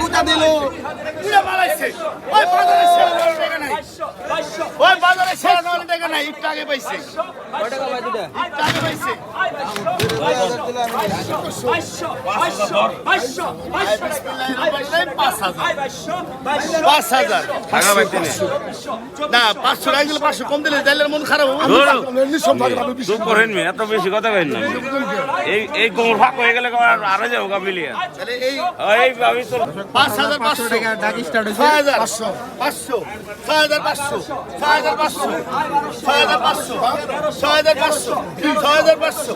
গুতা দিল। পুরো মালাইছে। ওই বাজারে সেরা নলে টাকা নাই। ওই বাজারে সেরা নলে টাকা নাই একটু আগে পাইছে। ইট আগে পাইছে। পাঁচ পাঁচশো পাঁচশো কম দিলে তাইলে মন খারাপ কথা এই এই গেলে পাঁচ ছয় ছয় ছয় হাজার পাঁচশো ছয় হাজার পাঁচশো ছয় হাজার পাঁচশো ছয় হাজার পাঁচশো।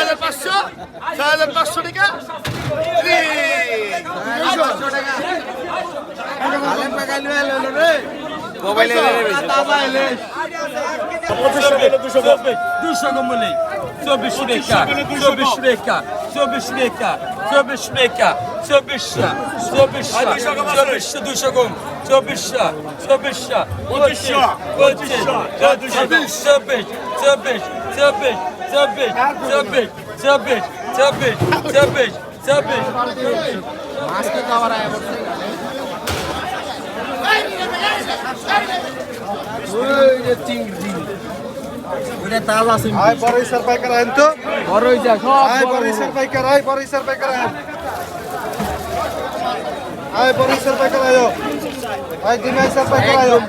ছয় হাজার পাঁচশো টাকা মোবাইলে দুশো কম্বলে চব্বিশ রেখা চব্বিশ রেখা চব্বিশ রেখা চব্বিশ রেখা চব্বিশটা চব্বিশটা চব্বিশশো দুশো কম চব্বিশটা চব্বিশটা পঁচিশ পঁচিশ চব্বিশ চব্বিশ চব্বিশ চব্বিশ চব্বিশ চব্বিশ চব্বিশ মাছকে খাবার আয়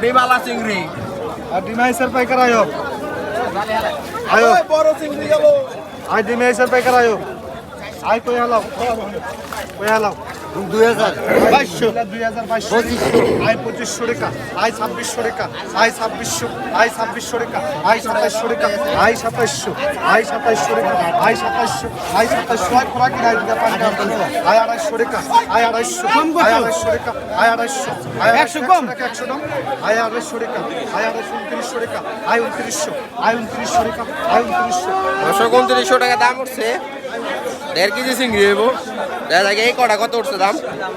ডিমালা চিংড়ি। আর ডিমাই সার পাইকার আয়। আয়। বড় চিংড়ি গেল Ay, di may isang pekarayo. আই কই হালাও দুই হাজার বাইশশো দুই হাজার বাইশশো আই পঁচিশশো রেখা আই ছাব্বিশশো রেখা আই ছাব্বিশশো আই ছাব্বিশশো রেখা আই সাতাইশশো রেখা আই সাতাইশশো আই সাতাইশশো রেখা আই সাতাইশশো আই সাতাইশশো আই খোরাকি নাই দিতে পারি আই আড়াইশো রেখা আই আড়াইশশো আই আড়াইশশো রেখা আই আড়াইশশো আই একশো কম একশো দাম আই আড়াইশশো রেখা আই আড়াইশো উনত্রিশশো রেখা আই উনত্রিশশো আই উনত্রিশশো রেখা আই উনত্রিশশো নশো উনত্রিশশো টাকা দাম উঠছে দেড় কেজি চিংড়ি হইব দেখা যাক এই কটা কত উঠছে দাম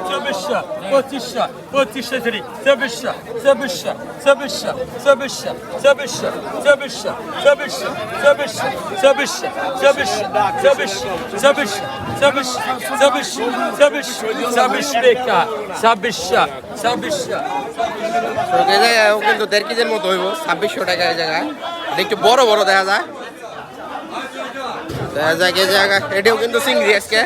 চব্বিশশো পঁচিশশো পঁচিশশো ধরি চব্বিশশো চব্বিশশো চব্বিশশো চব্বিশশো চব্বিশশো চব্বিশশো চব্বিশশো চব্বিশশো চব্বিশশো চব্বিশশো চব্বিশশো চব্বিশশো চব্বিশশো চব্বিশশো চব্বিশশো চব্বিশ রেখা ছাব্বিশশো ছাব্বিশশো তো এই জায়গায় কিন্তু দেড় কেজির মতো হইব ছাব্বিশশো টাকা এই জায়গায় একটু বড় বড় দেখা যায় দেখা কিন্তু চিংড়ি আজকে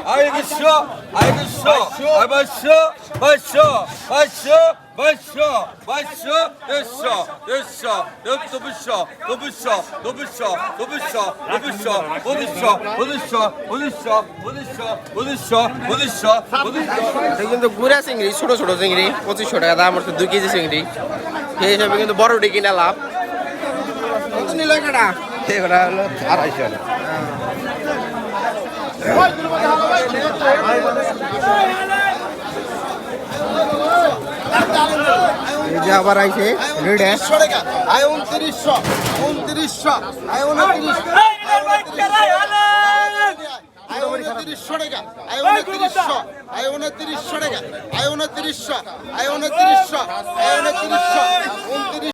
কিন্তু গুড়া চিংড়ি ছোট ছোট চিংড়ি পঁচিশশো টাকা দাম আছে দুই কেজি চিংড়ি সেই হিসাবে কিন্তু বড় ডিগি না লাভ নিল কেটা সেগুলা আড়াইশো যে আবার আইছে রেডে টাকা আয় উনত্রিশশো উনত্রিশশো আয় উনত্রিশশো আয় উনত্রিশশো টাকা আয় উনত্রিশশো আয় উনত্রিশশো টাকা আয় উনত্রিশশো আয় উনত্রিশশো আয়